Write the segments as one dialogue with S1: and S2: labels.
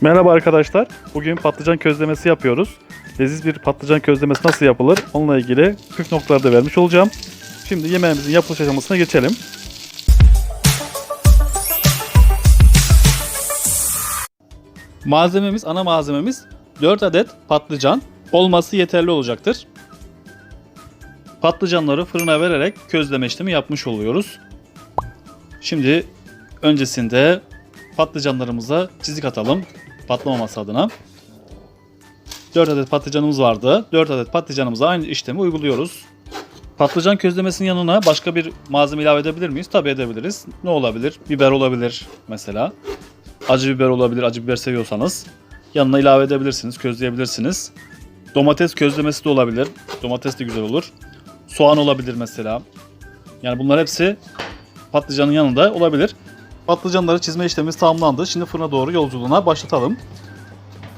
S1: Merhaba arkadaşlar. Bugün patlıcan közlemesi yapıyoruz. Leziz bir patlıcan közlemesi nasıl yapılır? Onunla ilgili püf noktaları da vermiş olacağım. Şimdi yemeğimizin yapılış aşamasına geçelim. Malzememiz, ana malzememiz 4 adet patlıcan olması yeterli olacaktır. Patlıcanları fırına vererek közleme işlemi yapmış oluyoruz. Şimdi öncesinde patlıcanlarımıza çizik atalım patlamaması adına. 4 adet patlıcanımız vardı. 4 adet patlıcanımıza aynı işlemi uyguluyoruz. Patlıcan közlemesinin yanına başka bir malzeme ilave edebilir miyiz? Tabii edebiliriz. Ne olabilir? Biber olabilir mesela. Acı biber olabilir, acı biber seviyorsanız. Yanına ilave edebilirsiniz, közleyebilirsiniz. Domates közlemesi de olabilir. Domates de güzel olur. Soğan olabilir mesela. Yani bunlar hepsi patlıcanın yanında olabilir. Patlıcanları çizme işlemimiz tamamlandı. Şimdi fırına doğru yolculuğuna başlatalım.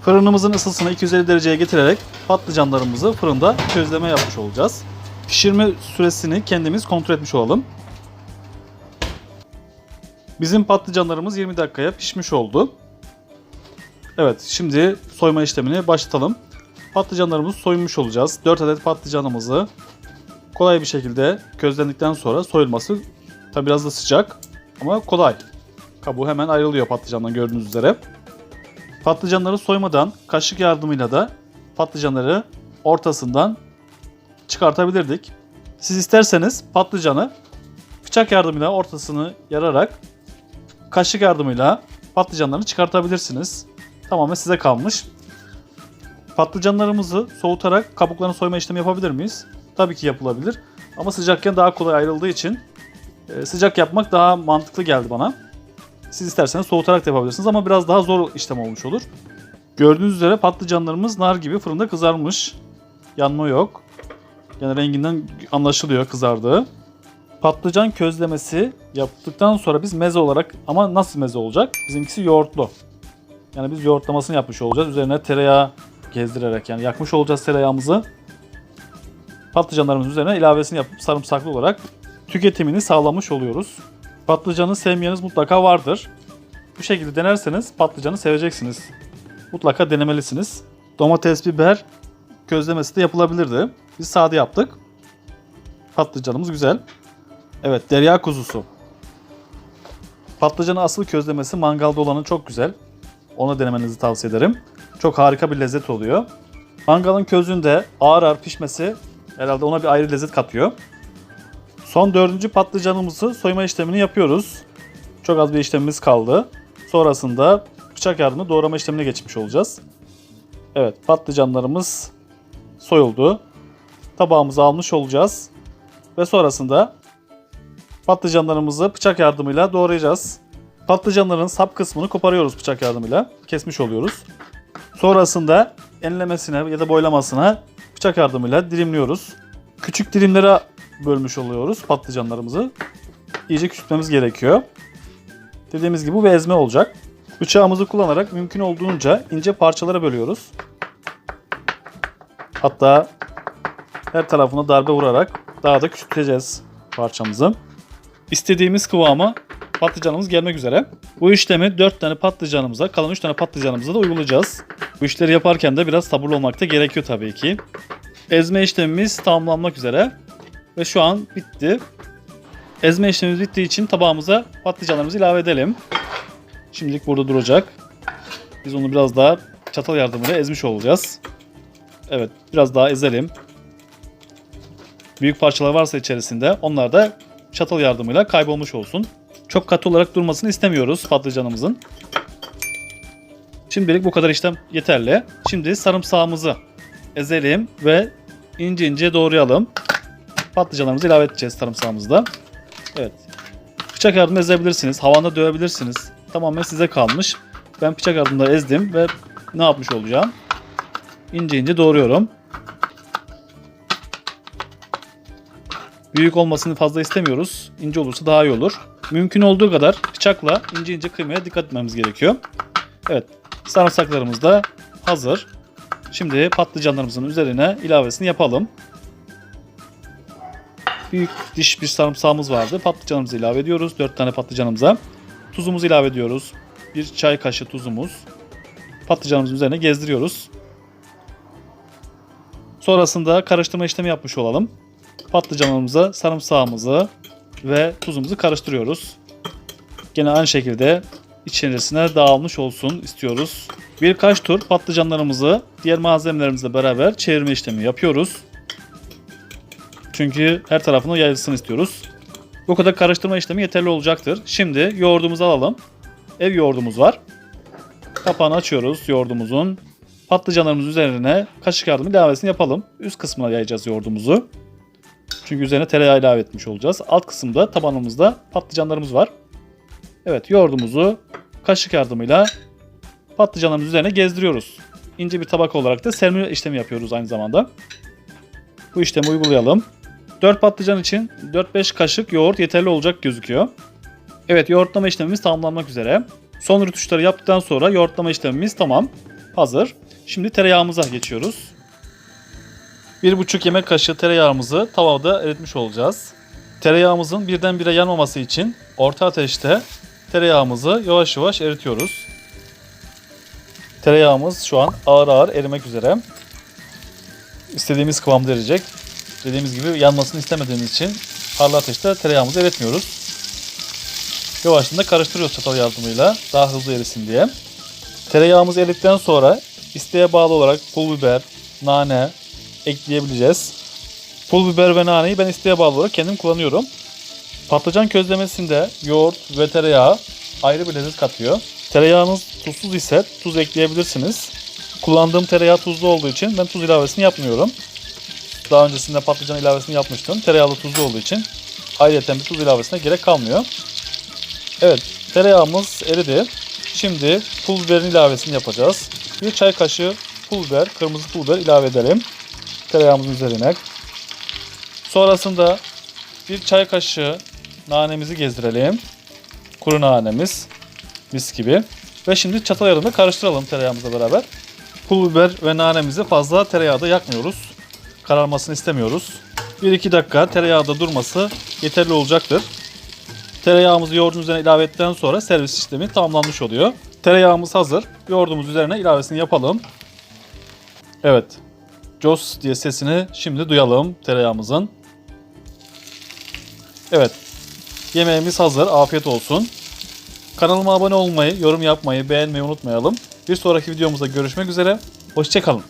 S1: Fırınımızın ısısını 250 dereceye getirerek patlıcanlarımızı fırında közleme yapmış olacağız. Pişirme süresini kendimiz kontrol etmiş olalım. Bizim patlıcanlarımız 20 dakikaya pişmiş oldu. Evet, şimdi soyma işlemini başlatalım. Patlıcanlarımızı soymuş olacağız. 4 adet patlıcanımızı kolay bir şekilde közlendikten sonra soyulması tabi biraz da sıcak ama kolay. Kabuğu hemen ayrılıyor patlıcandan gördüğünüz üzere. Patlıcanları soymadan kaşık yardımıyla da patlıcanları ortasından çıkartabilirdik. Siz isterseniz patlıcanı bıçak yardımıyla ortasını yararak kaşık yardımıyla patlıcanları çıkartabilirsiniz. Tamamen size kalmış. Patlıcanlarımızı soğutarak kabuklarını soyma işlemi yapabilir miyiz? Tabii ki yapılabilir. Ama sıcakken daha kolay ayrıldığı için e, sıcak yapmak daha mantıklı geldi bana. Siz isterseniz soğutarak da yapabilirsiniz ama biraz daha zor işlem olmuş olur. Gördüğünüz üzere patlıcanlarımız nar gibi fırında kızarmış. Yanma yok. Yani renginden anlaşılıyor kızardığı. Patlıcan közlemesi yaptıktan sonra biz meze olarak ama nasıl meze olacak? Bizimkisi yoğurtlu. Yani biz yoğurtlamasını yapmış olacağız. Üzerine tereyağı gezdirerek yani yakmış olacağız tereyağımızı. Patlıcanlarımızın üzerine ilavesini yapıp sarımsaklı olarak tüketimini sağlamış oluyoruz. Patlıcanı sevmeyeniniz mutlaka vardır. Bu şekilde denerseniz patlıcanı seveceksiniz. Mutlaka denemelisiniz. Domates, biber közlemesi de yapılabilirdi. Biz sade yaptık. Patlıcanımız güzel. Evet, derya kuzusu. Patlıcanın asıl közlemesi mangalda olanı çok güzel. Onu denemenizi tavsiye ederim. Çok harika bir lezzet oluyor. Mangalın közünde ağır ağır pişmesi herhalde ona bir ayrı lezzet katıyor. Son dördüncü patlıcanımızı soyma işlemini yapıyoruz. Çok az bir işlemimiz kaldı. Sonrasında bıçak yardımıyla doğrama işlemine geçmiş olacağız. Evet patlıcanlarımız soyuldu. Tabağımıza almış olacağız. Ve sonrasında patlıcanlarımızı bıçak yardımıyla doğrayacağız. Patlıcanların sap kısmını koparıyoruz bıçak yardımıyla. Kesmiş oluyoruz. Sonrasında enlemesine ya da boylamasına bıçak yardımıyla dilimliyoruz. Küçük dilimlere bölmüş oluyoruz patlıcanlarımızı. İyice küçültmemiz gerekiyor. Dediğimiz gibi bu ezme olacak. Bıçağımızı kullanarak mümkün olduğunca ince parçalara bölüyoruz. Hatta her tarafına darbe vurarak daha da küçülteceğiz parçamızı. İstediğimiz kıvama patlıcanımız gelmek üzere. Bu işlemi 4 tane patlıcanımıza, kalan 3 tane patlıcanımıza da uygulayacağız. Bu işleri yaparken de biraz sabırlı olmak da gerekiyor tabii ki. Ezme işlemimiz tamamlanmak üzere ve şu an bitti. Ezme işlemimiz bittiği için tabağımıza patlıcanlarımızı ilave edelim. Şimdilik burada duracak. Biz onu biraz daha çatal yardımıyla ezmiş olacağız. Evet, biraz daha ezelim. Büyük parçalar varsa içerisinde onlar da çatal yardımıyla kaybolmuş olsun. Çok katı olarak durmasını istemiyoruz patlıcanımızın. Şimdilik bu kadar işlem yeterli. Şimdi sarımsağımızı ezelim ve ince ince doğrayalım. Patlıcanlarımızı ilave edeceğiz sarımsağımızda. Evet. Bıçak yardımıyla ezebilirsiniz. Havanda dövebilirsiniz. Tamamen size kalmış. Ben bıçak yardımıyla ezdim ve ne yapmış olacağım? İnce ince doğruyorum. Büyük olmasını fazla istemiyoruz. İnce olursa daha iyi olur. Mümkün olduğu kadar bıçakla ince ince kıymaya dikkat etmemiz gerekiyor. Evet. Sarımsaklarımız da hazır. Şimdi patlıcanlarımızın üzerine ilavesini yapalım. Büyük diş bir sarımsağımız vardı. Patlıcanımızı ilave ediyoruz. 4 tane patlıcanımıza. Tuzumuzu ilave ediyoruz. Bir çay kaşığı tuzumuz. patlıcanımızın üzerine gezdiriyoruz. Sonrasında karıştırma işlemi yapmış olalım. Patlıcanımıza sarımsağımızı ve tuzumuzu karıştırıyoruz. Gene aynı şekilde içerisine dağılmış olsun istiyoruz. Birkaç tur patlıcanlarımızı diğer malzemelerimizle beraber çevirme işlemi yapıyoruz. Çünkü her tarafını yayılsın istiyoruz. Bu kadar karıştırma işlemi yeterli olacaktır. Şimdi yoğurdumuzu alalım. Ev yoğurdumuz var. Kapağını açıyoruz yoğurdumuzun. Patlıcanlarımız üzerine kaşık yardımı ilavesini yapalım. Üst kısmına yayacağız yoğurdumuzu. Çünkü üzerine tereyağı ilave etmiş olacağız. Alt kısımda tabanımızda patlıcanlarımız var. Evet yoğurdumuzu kaşık yardımıyla patlıcanlarımız üzerine gezdiriyoruz. İnce bir tabak olarak da serme işlemi yapıyoruz aynı zamanda. Bu işlemi uygulayalım. 4 patlıcan için 4-5 kaşık yoğurt yeterli olacak gözüküyor. Evet yoğurtlama işlemimiz tamamlanmak üzere. Son rütuşları yaptıktan sonra yoğurtlama işlemimiz tamam. Hazır. Şimdi tereyağımıza geçiyoruz. 1,5 yemek kaşığı tereyağımızı tavada eritmiş olacağız. Tereyağımızın birdenbire yanmaması için orta ateşte tereyağımızı yavaş yavaş eritiyoruz. Tereyağımız şu an ağır ağır erimek üzere. İstediğimiz kıvamda erecek. Dediğimiz gibi yanmasını istemediğimiz için harlı ateşte tereyağımızı eritmiyoruz. Yavaştan da karıştırıyoruz çatal yardımıyla daha hızlı erisin diye. Tereyağımız eridikten sonra isteğe bağlı olarak pul biber, nane ekleyebileceğiz. Pul biber ve naneyi ben isteğe bağlı olarak kendim kullanıyorum. Patlıcan közlemesinde yoğurt ve tereyağı ayrı bir lezzet katıyor. Tereyağınız tuzsuz ise tuz ekleyebilirsiniz. Kullandığım tereyağı tuzlu olduğu için ben tuz ilavesini yapmıyorum. Daha öncesinde patlıcan ilavesini yapmıştım. Tereyağlı tuzlu olduğu için ayrıca bir tuz ilavesine gerek kalmıyor. Evet tereyağımız eridi. Şimdi pul biberin ilavesini yapacağız. Bir çay kaşığı pul biber, kırmızı pul biber ilave edelim. Tereyağımızın üzerine. Sonrasında bir çay kaşığı nanemizi gezdirelim. Kuru nanemiz. Mis gibi. Ve şimdi çatal yarını karıştıralım tereyağımızla beraber. Pul biber ve nanemizi fazla tereyağda yakmıyoruz. Kararmasını istemiyoruz. 1-2 dakika tereyağda durması yeterli olacaktır. Tereyağımızı yoğurdun üzerine ilave ettikten sonra servis işlemi tamamlanmış oluyor. Tereyağımız hazır. Yoğurdumuz üzerine ilavesini yapalım. Evet. Jos diye sesini şimdi duyalım tereyağımızın. Evet. Yemeğimiz hazır. Afiyet olsun. Kanalıma abone olmayı, yorum yapmayı, beğenmeyi unutmayalım. Bir sonraki videomuzda görüşmek üzere. Hoşçakalın.